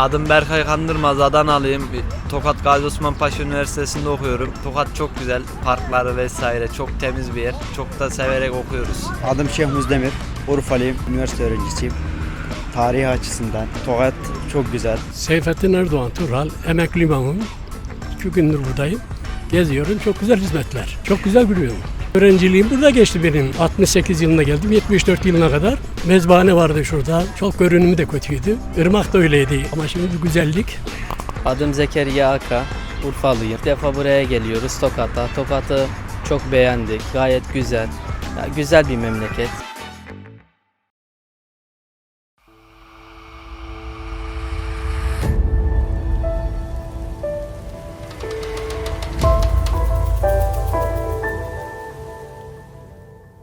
Adım Berkay Kandırmaz, Adanalıyım. Tokat Gazi Osman Paşa Üniversitesi'nde okuyorum. Tokat çok güzel, parkları vesaire çok temiz bir yer. Çok da severek okuyoruz. Adım Şeyh Muzdemir. Urfalıyım. Üniversite öğrencisiyim. Tarihi açısından Tokat çok güzel. Seyfettin Erdoğan Tural, emekli imamım. İki gündür buradayım. Geziyorum, çok güzel hizmetler. Çok güzel biliyorum. Öğrenciliğim burada geçti benim. 68 yılına geldim, 74 yılına kadar. Mezbahane vardı şurada. Çok görünümü de kötüydü. Irmak da öyleydi. Ama şimdi bir güzellik. Adım Zekeriya Aka, Urfalıyım. İlk defa buraya geliyoruz Tokat'a. Tokat'ı çok beğendik, gayet güzel. Ya, güzel bir memleket.